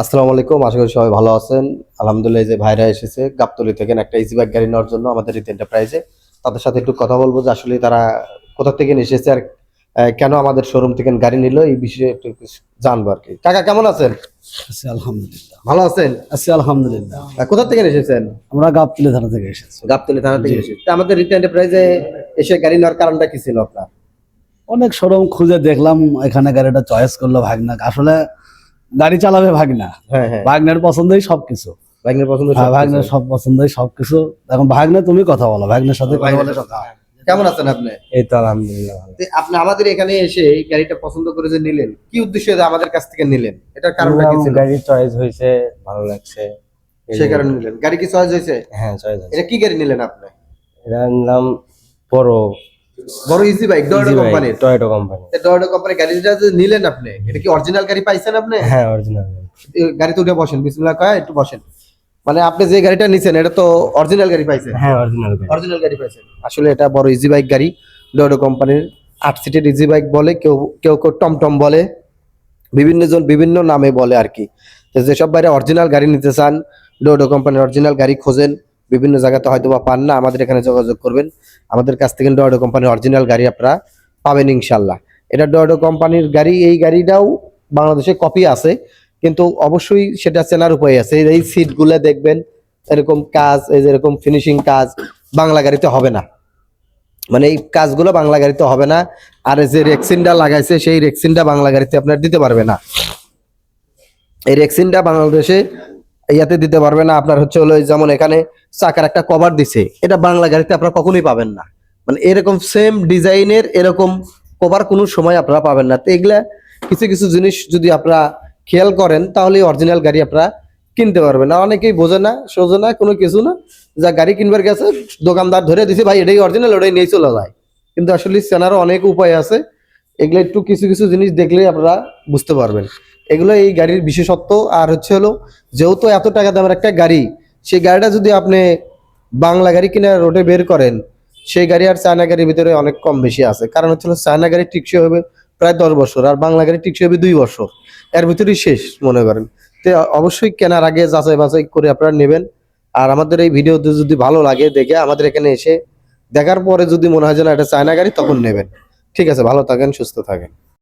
আসসালামু আলাইকুম আশা করি সবাই ভালো আছেন। আলহামদুলিল্লাহ এই যে ভাইরা এসেছে গাবতলি থেকে একটা ইজি বাইক গাড়ি নেওয়ার জন্য আমাদের রিত এন্টারপ্রাইজে তাদের সাথে একটু কথা বলব যে আসলে তারা কোথা থেকে এসেছে আর কেন আমাদের শোরুম থেকে গাড়ি নিল এই বিষয়ে একটু জানব আর কি। কাকা কেমন আছেন? আছি আলহামদুলিল্লাহ। ভালো আছেন? আছি আলহামদুলিল্লাহ। কোথা থেকে এসেছেন? আমরা গাবতলি থানা থেকে এসেছি। গাবতলি থানা থেকে এসেছে। আমাদের রিত এন্টারপ্রাইজে এসে গাড়ি নেওয়ার কারণটা কি ছিল আপনার? অনেক শোরুম খুঁজে দেখলাম এখানে গাড়িটা চয়েস করল ভাগনা আসলে গাড়ি চালাবে ভাগনা। হ্যাঁ হ্যাঁ। ভাগনের পছন্দই সবকিছু। ভাগ্নের পছন্দ হ্যাঁ, সব ভাগনের সব পছন্দই সবকিছু। এখন ভাগনে তুমি কথা বলো ভাগনের সাথে কথা বলে কেমন আছেন আপনি? এই তো আলহামদুলিল্লাহ আপনি আমাদের এখানে এসে এই গাড়িটা পছন্দ করে যে নিলেন কি উদ্দেশ্যে আমাদের কাছ থেকে নিলেন? এটার কারণটা কি ছিল? গাড়ির চয়েস হয়েছে ভালো লাগছে। সেই কারণে নিলেন। গাড়ি কি চয়েস হয়েছে? হ্যাঁ চয়েস হয়েছে। এটা কি গাড়ি নিলেন আপনি? এটা নাম বড় বড় ইজি বাইক ডয়ডো কোম্পানির টয়োটো কোম্পানি ডয়ডো কোম্পানির গাড়িটা যে নিলেন আপনি এটা কি অরিজিনাল গাড়ি পাইছেন আপনি? হ্যাঁ অরিজিনাল গাড়িতে উঠে বসেন বিসমিল্লাহ কয় একটু বসেন। মানে আপনি যে গাড়িটা নিছেন এটা তো অরিজিনাল গাড়ি পাইছেন। হ্যাঁ অরিজিনাল অরিজিনাল গাড়ি পাইছেন। আসলে এটা বড় ইজি বাইক গাড়ি। ডয়ডো কোম্পানির আট সিটের ইজি বাইক বলে কেউ কেউ কেউ টমটম বলে বিভিন্ন জন বিভিন্ন নামে বলে আর কি। যেসব বাইরে অরিজিনাল গাড়ি নিতে চান ডয়ডো কোম্পানির অরিজিনাল গাড়ি খোঁজেন। বিভিন্ন জায়গাতে হয়তো বা পান না, আমাদের এখানে যোগাযোগ করবেন। আমাদের কাছ থেকে ডয়ডো কোম্পানির অরিজিনাল গাড়ি আপনারা পাবেন ইনশাল্লাহ এটা ডয়ডো কোম্পানির গাড়ি, এই গাড়িটাও বাংলাদেশে কপি আছে, কিন্তু অবশ্যই সেটা চেনার উপায় আছে। এই সিটগুলো দেখবেন, এরকম কাজ, এই যে এরকম ফিনিশিং কাজ, বাংলা গাড়িতে হবে না। মানে এই কাজগুলো বাংলা গাড়িতে হবে না, আর যে রেক্সিনটা লাগাইছে, সেই রেক্সিনটা বাংলা গাড়িতে আপনার দিতে পারবে না। এই রেক্সিনটা বাংলাদেশে ইয়াতে দিতে পারবে না। আপনার হচ্ছে হলো যেমন এখানে চাকার একটা কভার দিছে, এটা বাংলা গাড়িতে আপনারা কখনোই পাবেন না। মানে এরকম সেম ডিজাইনের এরকম কভার কোনো সময় আপনারা পাবেন না। তো এগুলা কিছু কিছু জিনিস যদি আপনারা খেয়াল করেন তাহলে অরিজিনাল গাড়ি আপনারা কিনতে পারবেন। না অনেকেই বোঝে না, সোজে না, কোনো কিছু না, যা গাড়ি কিনবার গেছে, দোকানদার ধরে দিছে, ভাই, এটাই অরিজিনাল ওটাই নিয়ে চলে যায়। কিন্তু আসলে চেনারও অনেক উপায় আছে। এগুলো একটু কিছু কিছু জিনিস দেখলে আপনারা বুঝতে পারবেন। এগুলো এই গাড়ির বিশেষত্ব, আর হচ্ছে হলো যেহেতু এত টাকা দামের একটা গাড়ি, সেই গাড়িটা যদি আপনি বাংলা গাড়ি কিনে রোডে বের করেন, সেই গাড়ি আর চায়না গাড়ির ভিতরে অনেক কম বেশি আছে। কারণ হচ্ছে চায়না গাড়ি টিকসই হবে প্রায় দশ বছর, আর বাংলা গাড়ি টিকসই হবে দুই বছর। এর ভিতরেই শেষ, মনে করেন। তো অবশ্যই কেনার আগে যাচাই বাছাই করে আপনারা নেবেন। আর আমাদের এই ভিডিওতে যদি ভালো লাগে দেখে আমাদের এখানে এসে দেখার পরে যদি মনে হয় যে এটা চায়না গাড়ি, তখন নেবেন। ঠিক আছে ভালো থাকেন সুস্থ থাকেন